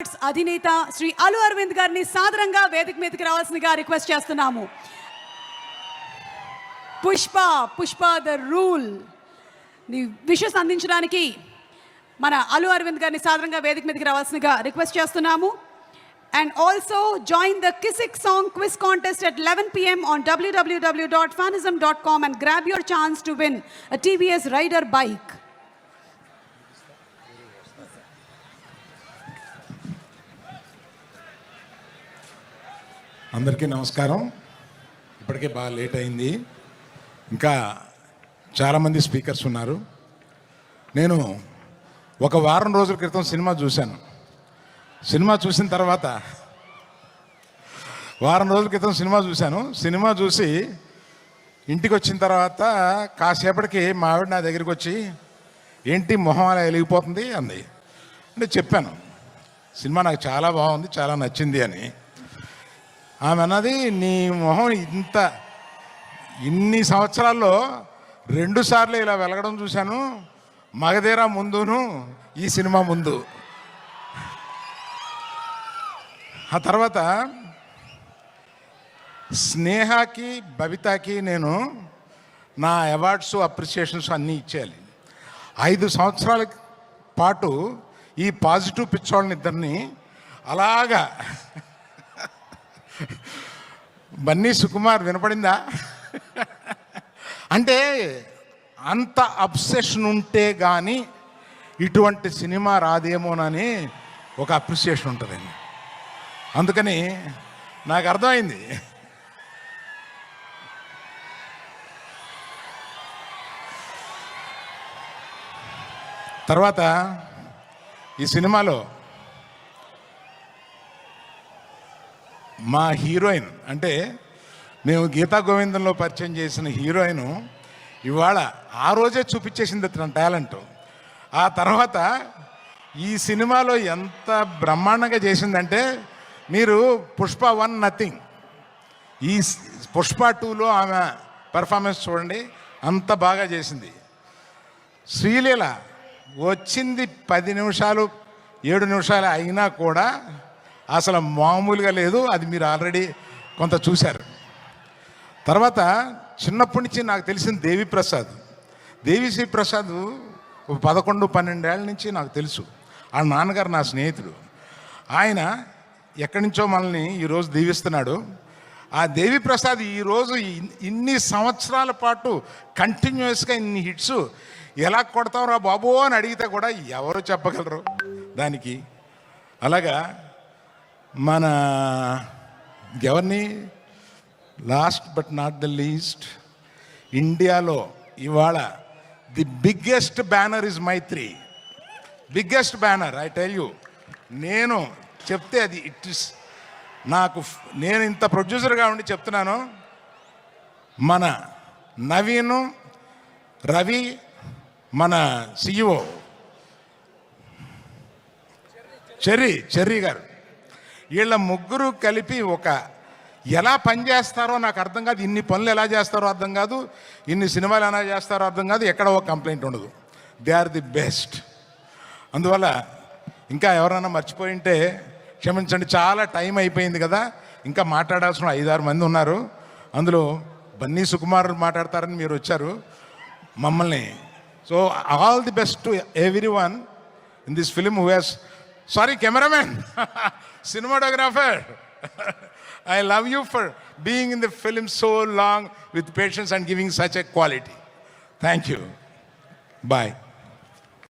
Arts అధినేత శ్రీ అలు అరవింద్ గారిని సాదరంగా వేదిక మీదకి రావాల్సిందిగా రిక్వెస్ట్ చేస్తున్నాము. Pushpa Pushpa the rule. ని విషస్ అందించడానికి మన అలు అరవింద్ గారిని సాదరంగా వేదిక మీదకి రావాల్సిందిగా రిక్వెస్ట్ చేస్తున్నాము. And also join the Kissik song quiz contest at eleven PM on WWW dot fanism dot com and grab your chance to win TVS Raider bike అందరికీ నమస్కారం. ఇప్పటికే బాగా లేట్ అయింది. ఇంకా చాలామంది స్పీకర్స్ ఉన్నారు. నేను ఒక వారం రోజుల క్రితం సినిమా చూశాను. సినిమా చూసిన తర్వాత వారం రోజుల క్రితం సినిమా చూశాను. సినిమా చూసి ఇంటికి వచ్చిన తర్వాత కాసేపటికి మా ఆవిడ నా దగ్గరికి వచ్చి ఏంటి మొహం అలా వెలిగిపోతుంది? అంది. అంటే చెప్పాను. సినిమా నాకు చాలా బాగుంది చాలా నచ్చింది అని. ఆమె అన్నది నీ మొహం ఇంత ఇన్ని సంవత్సరాల్లో రెండు సార్లు ఇలా వెలగడం చూశాను. మగధీరా ముందును ఈ సినిమా ముందు. ఆ తర్వాత స్నేహకి బబితాకి నేను నా అవార్డ్స్ అప్రిసియేషన్స్ అన్నీ ఇచ్చేయాలి. ఐదు సంవత్సరాల పాటు ఈ పాజిటివ్ పిచ్చోళ్ళని ఇద్దరిని అలాగా బన్నీ సుకుమార్ వినపడిందా? అంటే అంత అబ్సెషన్ ఉంటే కానీ ఇటువంటి సినిమా రాదేమోనని ఒక అప్రిసియేషన్ ఉంటుందండి. అందుకని నాకు అర్థమైంది. తర్వాత ఈ సినిమాలో మా హీరోయిన్ అంటే మేము గీతా గోవిందంలో పరిచయం చేసిన హీరోయిన్ ఇవాళ ఆ రోజే చూపించేసింది తన టాలెంట్. ఆ తర్వాత ఈ సినిమాలో ఎంత బ్రహ్మాండంగా చేసిందంటే మీరు పుష్ప వన్ నథింగ్. ఈ పుష్ప టూలో ఆమె పెర్ఫార్మెన్స్ చూడండి అంత బాగా చేసింది. శ్రీలీల వచ్చింది పది నిమిషాలు ఏడు నిమిషాలు అయినా కూడా అసలు మామూలుగా లేదు అది మీరు ఆల్రెడీ కొంత చూశారు. తర్వాత చిన్నప్పటి నుంచి నాకు తెలిసిన దేవి ప్రసాద్. దేవిశ్రీ ప్రసాద్ పదకొండు పన్నెండేళ్ళ నుంచి నాకు తెలుసు. ఆ నాన్నగారు నా స్నేహితుడు. ఆయన ఎక్కడి నుంచో మనల్ని ఈరోజు దీవిస్తున్నాడు. ఆ దేవిప్రసాద్ ఈరోజు ఇన్ని సంవత్సరాల పాటు కంటిన్యూస్గా ఇన్ని హిట్స్ ఎలా కొడతావురా బాబు అని అడిగితే కూడా ఎవరు చెప్పగలరు దానికి? అలాగా మన ఎవరిని? Last but not the least ఇండియాలో ఇవాళ the biggest banner is Mythri biggest banner I tell you నేను చెప్తే అది ఇట్ ఇస్ నాకు నేను ఇంత ప్రొడ్యూసర్గా ఉండి చెప్తున్నాను. మన నవీను రవి మన సిఇఓ చెర్రీ చెర్రీ గారు. వీళ్ళ ముగ్గురు కలిపి ఒక ఎలా పనిచేస్తారో నాకు అర్థం కాదు. ఇన్ని పనులు ఎలా చేస్తారో అర్థం కాదు. ఇన్ని సినిమాలు ఎలా చేస్తారో అర్థం కాదు. ఎక్కడ ఒక కంప్లైంట్ ఉండదు. They are the best. అందువల్ల ఇంకా ఎవరైనా మర్చిపోయి ఉంటే క్షమించండి చాలా టైం అయిపోయింది కదా. ఇంకా మాట్లాడాల్సిన ఐదారు మంది ఉన్నారు. అందులో బన్నీ సుకుమార్ మాట్లాడతారని మీరు వచ్చారు. మమ్మల్ని. So all the best to everyone in this film who he's sorry cameraman cinematographer. I love you for being in the film so long with patience and giving such a quality. Thank you. Bye.